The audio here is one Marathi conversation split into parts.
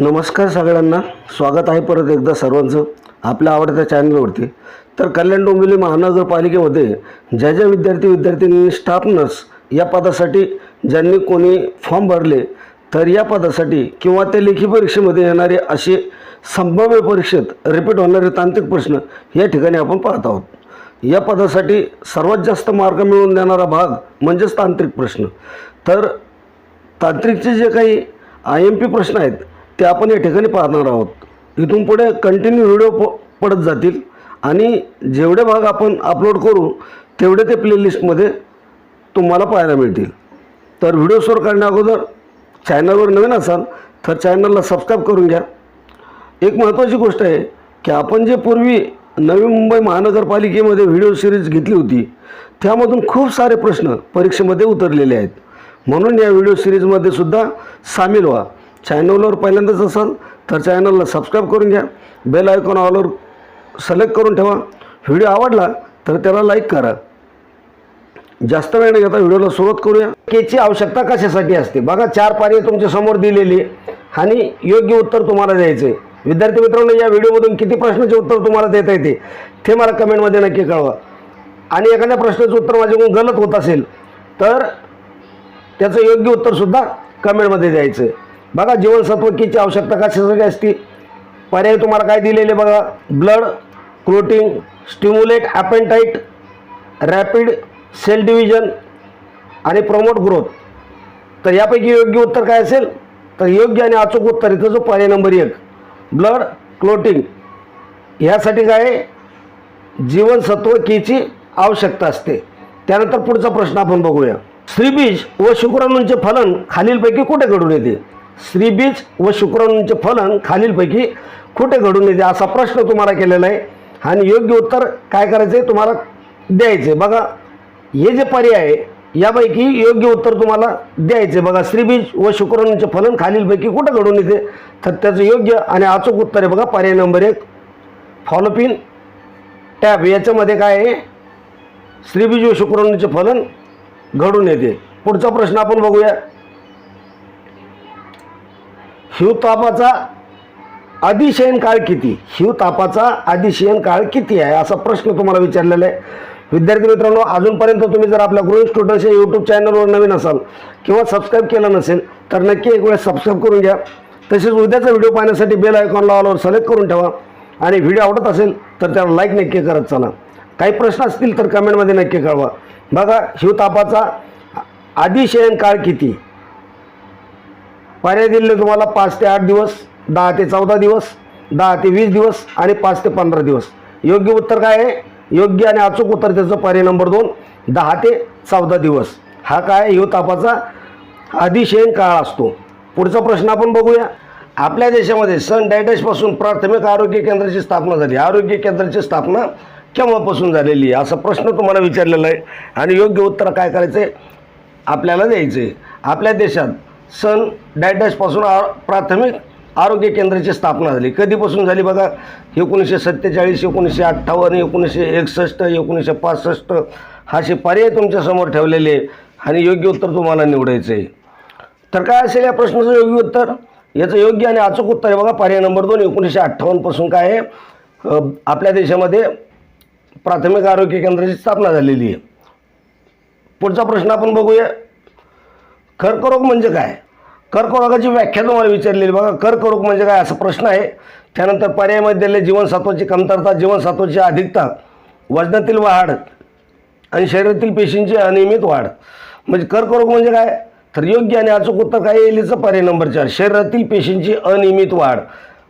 नमस्कार सगळ्यांना. स्वागत आहे परत एकदा सर्वांचं आपल्या आवडत्या चॅनलवरती. तर कल्याण डोंबिवली महानगरपालिकेमध्ये ज्या ज्या विद्यार्थी विद्यार्थिनींनी स्टाफ नर्स या पदासाठी ज्यांनी कोणी फॉर्म भरले तर या पदासाठी किंवा त्या लेखी परीक्षेमध्ये येणारे असे संभाव्य परीक्षेत रिपीट होणारे तांत्रिक प्रश्न या ठिकाणी आपण पाहत आहोत. या पदासाठी सर्वात जास्त मार्क मिळवून देणारा भाग म्हणजेच तांत्रिक प्रश्न. तर तांत्रिकचे जे काही आय एम पी प्रश्न आहेत ते आपण या ठिकाणी पाहणार आहोत. इथून पुढे कंटिन्यू व्हिडिओ प पडत जातील. आणि जेवढे भाग आपण अपलोड करू तेवढे ते प्लेलिस्टमध्ये तुम्हाला पाहायला मिळतील. तर व्हिडिओ सुरू करण्या अगोदर चॅनलवर नवीन असाल तर चॅनलला सबस्क्राईब करून घ्या. एक महत्त्वाची गोष्ट आहे की आपण जे पूर्वी नवी मुंबई महानगरपालिकेमध्ये व्हिडिओ सिरीज घेतली होती त्यामधून खूप सारे प्रश्न परीक्षेमध्ये उतरलेले आहेत. म्हणून या व्हिडिओ सिरीजमध्ये सुद्धा सामील व्हा. चॅनलवर पहिल्यांदाच असाल तर चॅनलला सबस्क्राईब करून घ्या. बेल आयकॉन ऑलवर सिलेक्ट करून ठेवा. व्हिडिओ आवडला तर त्याला लाईक करा. जास्त वेळ न घेता व्हिडिओला सुरुवात करूया. केची आवश्यकता कशासाठी असते? बघा चार पाने तुमच्यासमोर दिलेली आणि योग्य उत्तर तुम्हाला द्यायचं आहे विद्यार्थी मित्रांनो या व्हिडिओमधून किती प्रश्नाचे उत्तर तुम्हाला देता येते ते मला कमेंटमध्ये नक्की कळवा. आणि एखाद्या प्रश्नाचं उत्तर माझ्याकडून गलत होत असेल तर त्याचं योग्य उत्तरसुद्धा कमेंटमध्ये द्यायचं आहे बघा जीवनसत्व कीची आवश्यकता कशासाठी असते? पर्याय तुम्हाला काय दिलेले बघा? Blood clotting stimulate appetite rapid cell division आणि प्रमोट ग्रोथ. तर यापैकी योग्य उत्तर काय असेल? तर योग्य आणि अचूक उत्तर इथं जो पर्याय नंबर एक ब्लड क्लोटिंग ह्यासाठी काय आहे? जीवनसत्व कीची आवश्यकता असते. त्यानंतर पुढचा प्रश्न आपण बघूया. श्रीबीज व शुक्राणूंचे फलन खालीलपैकी कुठे घडून येते? श्रीबीज व शुक्राणूंचे फलन खालीलपैकी कुठे घडून येते असा प्रश्न तुम्हाला केलेला आहे. आणि योग्य उत्तर काय करायचं आहे तुम्हाला द्यायचे बघा हे जे पर्याय आहे यापैकी योग्य उत्तर तुम्हाला द्यायचे बघा श्रीबीज व शुक्राणूंचे फलन खालीलपैकी कुठे घडून येते तर त्याचं योग्य आणि अचूक उत्तर आहे बघा पर्याय नंबर एक. फॉलोपिन टॅब. याच्यामध्ये काय आहे? श्रीबीज व शुक्राणूंचे फलन घडून येते पुढचा प्रश्न आपण बघूया. हिवतापाचा अधिशयन काळ किती? हिवतापाचा अधिशयन काळ किती आहे? असा प्रश्न तुम्हाला विचारलेला आहे. विद्यार्थी मित्रांनो अजूनपर्यंत तुम्ही जर आपल्या ग्रोइंग स्टुडंट्स या यूट्यूब चॅनलवर नवीन असाल किंवा सबस्क्राईब केलं नसेल तर नक्की एक वेळेस सबस्क्राईब करून घ्या. तसेच उद्याचा व्हिडिओ पाहण्यासाठी बेल आयकॉनला ऑलवर सिलेक्ट करून ठेवा. आणि व्हिडिओ आवडत असेल तर त्याला लाईक नक्की करत चला. काही प्रश्न असतील तर कमेंटमध्ये नक्की कळवा. बघा शिवतापाचा आदिशयन काळ किती? पर्याय दिले तुम्हाला पाच ते आठ दिवस दहा ते चौदा दिवस दहा ते वीस दिवस आणि पाच ते पंधरा दिवस. योग्य उत्तर काय आहे? योग्य आणि अचूक उत्तर त्याचं पर्याय नंबर दोन दहा ते चौदा दिवस. हा काय? हिवतापाचा अधिशयन काळ असतो. पुढचा प्रश्न आपण बघूया. आपल्या देशामध्ये सन डायटसपासून प्राथमिक आरोग्य केंद्राची स्थापना झाली. आरोग्य केंद्राची स्थापना केव्हापासून झालेली आहे? असा प्रश्न तुम्हाला विचारलेला आहे. आणि योग्य उत्तर काय करायचं आहे आपल्याला द्यायचं आहे आपल्या देशात सन डायटसपासून आ प्राथमिक आरोग्य केंद्राची स्थापना झाली. कधीपासून झाली बघा? एकोणीसशे सत्तेचाळीस एकोणीसशे अठ्ठावन्न एकोणीसशे एकसष्ट एकोणीसशे पासष्ट असे पर्याय तुमच्यासमोर ठेवलेले आहे आणि योग्य उत्तर तुम्हाला निवडायचं आहे. तर काय असेल या प्रश्नाचं योग्य उत्तर? याचं योग्य आणि अचूक उत्तर आहे बघा. पर्याय नंबर दोन एकोणीसशे अठ्ठावन्नपासून काय आहे? आपल्या देशामध्ये प्राथमिक आरोग्य केंद्राची स्थापना झालेली आहे. पुढचा प्रश्न आपण बघूया. कर्करोग म्हणजे काय? कर्करोगाची व्याख्या तुम्हाला विचारलेली. बघा कर्करोग म्हणजे काय? असा प्रश्न आहे. त्यानंतर पर्यायामध्ये दिले जीवनसत्वाची कमतरता जीवनसत्वाची अधिकता वजनातील वाढ आणि शरीरातील पेशींची अनियमित वाढ. म्हणजे कर्करोग म्हणजे काय? तर योग्य आणि अचूक उत्तर काय? येईल पर्याय नंबर चार. शरीरातील पेशींची अनियमित वाढ.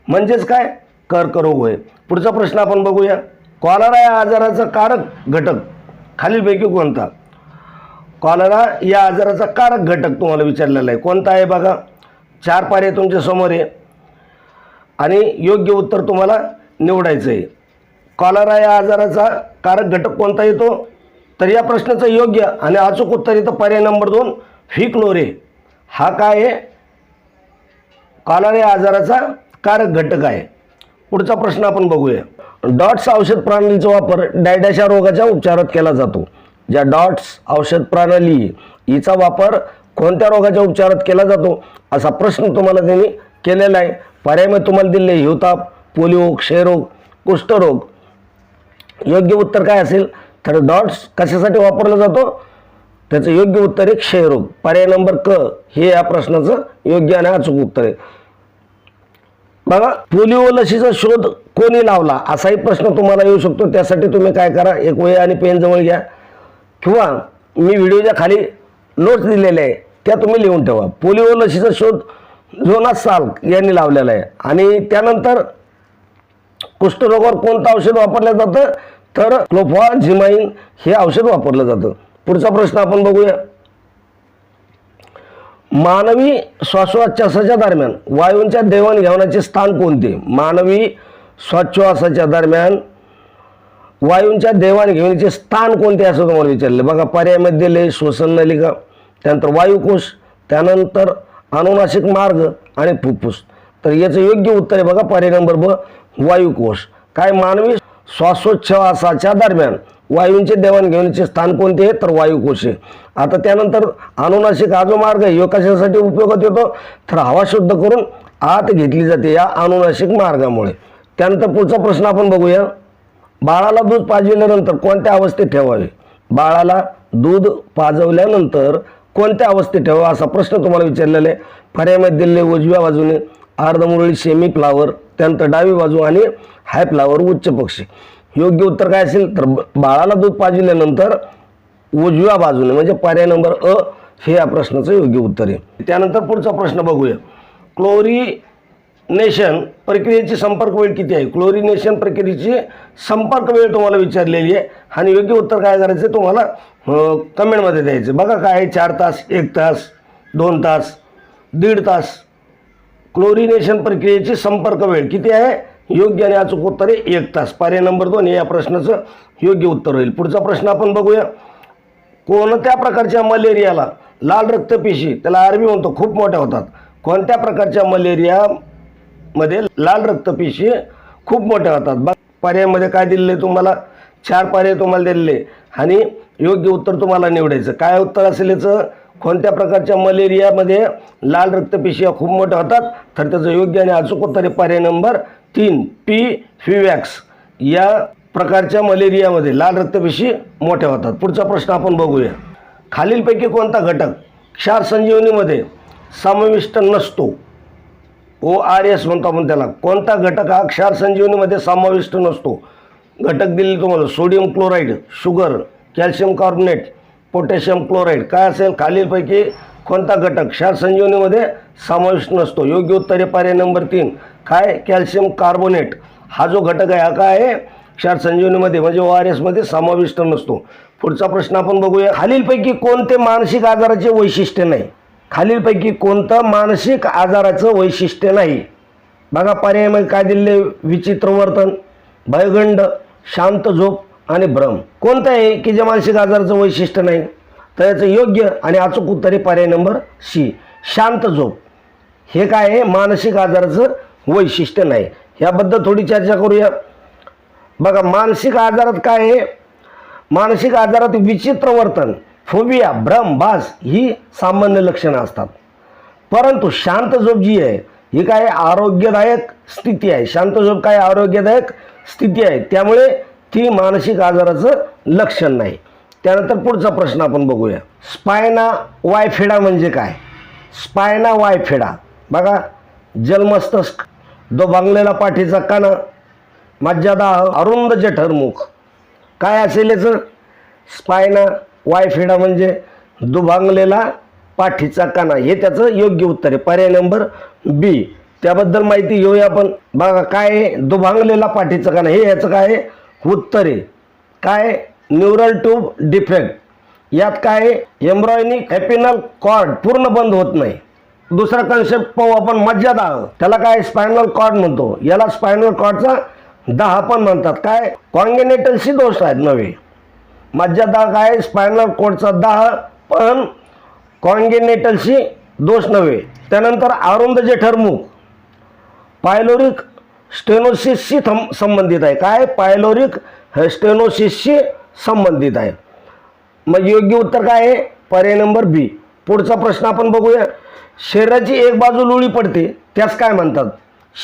म्हणजेच काय? कर्करोग होय. पुढचा प्रश्न आपण बघूया. कॉलरा या आजाराचा कारक घटक खालीलपैकी कोणता? कॉलरा या आजाराचा कारक घटक तुम्हाला विचारलेला आहे. कोणता आहे बघा? चार पर्याय तुमच्यासमोर आहे. आणि योग्य उत्तर तुम्हाला निवडायचं आहे. कॉलरा या आजाराचा कारक घटक कोणता येतो तर या प्रश्नाचं योग्य आणि अचूक उत्तर येतं पर्याय नंबर दोन फिक्लोरे हा काय आहे? कॉलरा या आजाराचा कारक घटक आहे. पुढचा प्रश्न आपण बघूया. डॉट्स औषध प्रणालीचा वापर डायडॅशा रोगाच्या उपचारात केला जातो. ज्या डॉट्स औषध प्रणाली हिचा वापर कोणत्या रोगाच्या उपचारात केला जातो असा प्रश्न तुम्हाला त्यांनी केलेला आहे. पर्यायामध्ये तुम्हाला दिले हिवताप पोलिओ क्षयरोग कुष्ठरोग. योग्य उत्तर काय असेल? तर डॉट्स कशासाठी वापरला जातो? त्याचं योग्य उत्तर आहे क्षयरोग. पर्याय नंबर क हे या प्रश्नाचं योग्य आणि अचूक उत्तर आहे. बघा पोलिओ लसीचा शोध कोणी लावला? असाही प्रश्न तुम्हाला येऊ शकतो. त्यासाठी तुम्ही काय करा? एक वय आणि पेन जवळ घ्या. किंवा मी व्हिडिओच्या खाली नोट्स दिलेले आहे त्या तुम्ही लिहून ठेवा. पोलिओ लसीचा शोध जोनास साल्क यांनी लावलेला आहे. आणि त्यानंतर कुष्ठरोगावर कोणतं औषध वापरलं जातं? तर क्लोफॉझिमाइन हे औषध वापरलं जातं. पुढचा प्रश्न आपण बघूया. मानवी श्वासोच्छ्वासाच्या दरम्यान वायूंच्या देवाणघेवाणाचे स्थान कोणते? मानवी श्वासोच्छ्वासाच्या दरम्यान वायूंच्या देवाणघेवाणीचे स्थान कोणते असं तुम्हाला विचारले. बघा पर्यायमध्ये दिले श्वसन नलिका त्यानंतर वायुकोश त्यानंतर अनुनाशिक मार्ग आणि फुफ्फुस. तर याचं योग्य उत्तर आहे बघा पर्याय नंबर ब वायुकोश. काय मानवी श्वासोच्छवासाच्या दरम्यान वायूंचे देवाणघेवाणीचे स्थान कोणते आहे? तर वायुकोश आहे. आता त्यानंतर अनुनाशिक हा जो मार्ग आहे. ह्यो कशासाठी उपयोगात येतो? तर हवा शुद्ध करून आत घेतली जाते या अनुनाशिक मार्गामुळे. त्यानंतर पुढचा प्रश्न आपण बघूया. बाळाला दूध पाजविल्यानंतर कोणत्या अवस्थेत ठेवावे? बाळाला दूध पाजवल्यानंतर कोणत्या अवस्थेत ठेवावं असा प्रश्न तुम्हाला विचारलेला आहे. पर्यायामध्ये दिलेले उजव्या बाजूने अर्धमुरळी सेमी फ्लावर त्यानंतर डावी बाजू आणि हाय फ्लावर उच्च पक्षी. योग्य उत्तर काय असेल? तर ब- बाळाला दूध पाजविल्यानंतर उजव्या बाजूने म्हणजे पर्याय नंबर अ हे या प्रश्नाचं योग्य उत्तर आहे. त्यानंतर पुढचा प्रश्न बघूया. क्लोरी नेशन प्रक्रियेची संपर्क वेळ किती आहे? क्लोरिनेशन प्रक्रियेची संपर्क वेळ तुम्हाला विचारलेली आहे. आणि योग्य उत्तर काय करायचं आहे तुम्हाला कमेंटमध्ये द्यायचं बघा काय आहे. चार तास एक तास दोन तास दीड तास. क्लोरिनेशन प्रक्रियेची संपर्क वेळ किती आहे? योग्य आणि अचूक उत्तर आहे एक तास. पर्याय नंबर दोन हे या प्रश्नाचं योग्य उत्तर होईल. पुढचा प्रश्न आपण बघूया. कोणत्या प्रकारच्या मलेरियाला लाल रक्तपेशी त्याला आर्मी म्हणतो खूप मोठ्या होतात. कोणत्या प्रकारच्या मलेरिया मध्ये लाल रक्तपेशी खूप मोठ्या होतात. बघ पर्यायामध्ये काय दिलेलं आहे तुम्हाला? चार पर्याय तुम्हाला दिलेले. आणि योग्य उत्तर तुम्हाला निवडायचं. काय उत्तर असेल याचं? कोणत्या प्रकारच्या मलेरियामध्ये लाल रक्तपेशी या खूप मोठ्या होतात? तर त्याचं योग्य आणि अचूक उत्तर आहे पर्याय नंबर तीन पी फिवॅक्स या प्रकारच्या मलेरियामध्ये लाल रक्तपेशी मोठ्या होतात. पुढचा प्रश्न आपण बघूया. खालीलपैकी कोणता घटक क्षार संजीवनीमध्ये समाविष्ट नसतो? ओ आर एस म्हणतो आपण त्याला. कोणता घटक हा क्षार संजीवनीमध्ये समाविष्ट नसतो? घटक दिले तुम्हाला. Sodium chloride sugar calcium carbonate potassium chloride. काय असेल? खालीलपैकी कोणता घटक क्षार संजीवनीमध्ये समाविष्ट नसतो? योग्य उत्तरे पर्याय नंबर तीन. काय? Calcium carbonate. हा जो घटक आहे हा काय आहे? क्षार संजीवनीमध्ये म्हणजे ओ आर एसमध्ये समाविष्ट नसतो. पुढचा प्रश्न आपण बघूया. खालीलपैकी कोणते मानसिक आजाराचे वैशिष्ट्य नाही? खालीलपैकी कोणतं मानसिक आजाराचं वैशिष्ट्य नाही? बघा पर्यायामध्ये काय दिले विचित्र वर्तन भयगंड शांत झोप आणि भ्रम. कोणतं आहे की जे मानसिक आजाराचं वैशिष्ट्य नाही? तर याचं योग्य आणि अचूक उत्तर आहे पर्याय नंबर सी शांत झोप. हे काय आहे? मानसिक आजाराचं वैशिष्ट्य नाही. याबद्दल थोडी चर्चा करूया. बघा मानसिक आजारात काय आहे? मानसिक आजारात विचित्र वर्तन. फोबिया भ्रम भास ही सामान्य लक्षणं असतात. परंतु शांत झोप जी आहे ही काय आरोग्यदायक स्थिती आहे? शांत झोप काय आरोग्यदायक स्थिती आहे? त्यामुळे ती मानसिक आजाराचं लक्षण नाही. त्यानंतर पुढचा प्रश्न आपण बघूया. स्पायना वायफेडा म्हणजे काय? Spina bifida. बघा जलमस्तस्क दो बांगलेला पाठीचा काना मज्जादा अरुंद जठरमुख. काय असेल याचं? स्पायना वायफेडा म्हणजे दुभांगलेला पाठीचा काना. हे त्याचं योग्य उत्तर आहे. पर्याय नंबर बी त्याबद्दल माहिती घेऊया आपण. बघा काय आहे? दुभांगलेला पाठीचा काना. हे याचं काय आहे? उत्तर आहे. काय न्यूरल ट्यूब डिफेक्ट. यात काय आहे? एम्ब्रॉयनिक हॅपिनल कॉर्ड पूर्ण बंद होत नाही. दुसरा कन्सेप्ट पाहू आपण. मज्जादा त्याला काय स्पायनल कॉर्ड म्हणतो. याला स्पायनल कॉर्डचा दहा पण म्हणतात. काय? कॉन्गेनेटलशी दोष आहेत नव्हे. मज्जादाह काय? स्पायनल कोडचा दाह पण कॉन्गेनेटलशी दोष नव्हे. त्यानंतर अरुंद जेठरमुख पायलोरिक स्टेनोसिसशी थम संबंधित आहे. काय? पायलोरिक स्टेनोसिसशी संबंधित आहे. मग योग्य उत्तर काय आहे? पर्याय नंबर बी पुढचा प्रश्न आपण बघूया. शरीराची एक बाजू लुळी पडते त्यास काय म्हणतात?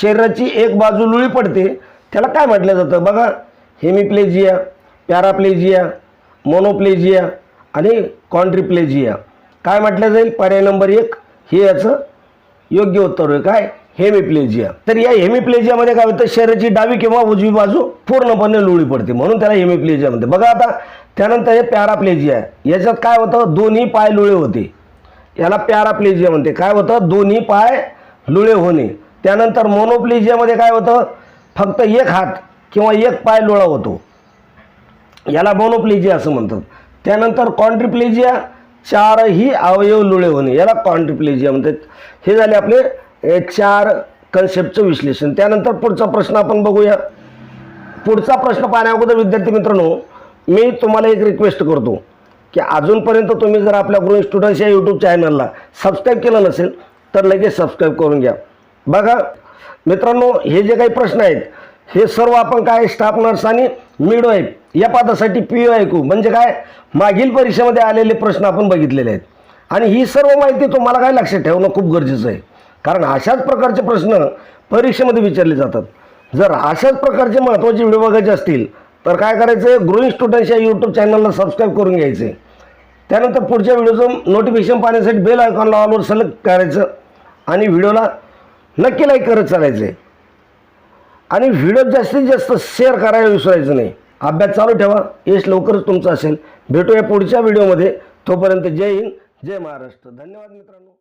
शरीराची एक बाजू लुळी पडते त्याला काय म्हटलं जातं? बघा हेमिप्लेजिया पॅराप्लेजिया मोनोप्लेजिया आणि कॉन्ट्रिप्लेजिया काय म्हटलं जाईल? पर्याय नंबर एक हे याचं योग्य उत्तर आहे. काय? हेमिप्लेजिया. तर या हेमिप्लेजियामध्ये काय होतं? शरीराची डावी किंवा उजवी बाजू पूर्णपणे लुळी पडते. म्हणून त्याला हेमिप्लेजिया म्हणते बघा आता त्यानंतर हे पॅराप्लेजिया आहे. याच्यात काय होतं? दोन्ही पाय लुळे होते. याला पॅराप्लेजिया म्हणते. काय होतं? दोन्ही पाय लुळे होणे. त्यानंतर मोनोप्लेजियामध्ये काय होतं? फक्त एक हात किंवा एक पाय लुळा होतो. याला मोनोप्लेजिया असं म्हणतात. त्यानंतर कॉन्ट्रिप्लेजिया चारही अवयव लुळे होणे याला कॉन्ट्रिप्लेजिया म्हणतात. हे झाले आपले चार कन्सेप्टचं विश्लेषण. त्यानंतर पुढचा प्रश्न आपण बघूया. पुढचा प्रश्न पाहण्याअगोदर विद्यार्थी मित्रांनो मी तुम्हाला एक रिक्वेस्ट करतो की अजूनपर्यंत तुम्ही जर आपल्या ग्रुप स्टुडंट्स या यूट्यूब चॅनलला सबस्क्राईब केलं नसेल तर लगेच सबस्क्राईब करून घ्या. बघा मित्रांनो हे जे काही प्रश्न आहेत हे सर्व आपण काय स्टाफ नर्स आणि मिडवाईफ या पदासाठी पी ओ ऐकू म्हणजे काय? मागील परीक्षेमध्ये आलेले प्रश्न आपण बघितलेले आहेत. आणि ही सर्व माहिती तुम्हाला काय लक्षात ठेवणं खूप गरजेचं आहे. कारण अशाच प्रकारचे प्रश्न परीक्षेमध्ये विचारले जातात. जर अशाच प्रकारचे महत्त्वाचे व्हिडिओ बघायचे असतील तर काय करायचं? ग्रोईंग स्टुडंट्स या यूट्यूब चॅनलला सबस्क्राईब करून घ्यायचे. त्यानंतर पुढच्या व्हिडिओचं नोटिफिकेशन पाहण्यासाठी बेल आयकॉनला ऑलवर सिलेक्ट करायचं. आणि व्हिडिओला नक्की लाईक करत चालायचं. आहे आणि व्हिडिओ जास्तीत जास्त शेअर करायला विसरायचं नाही. अभ्यास चालू ठेवा. यश लवकरच तुमचं असेल. भेटूया पुढच्या व्हिडिओमध्ये. तोपर्यंत जय हिंद जय महाराष्ट्र. धन्यवाद मित्रांनो.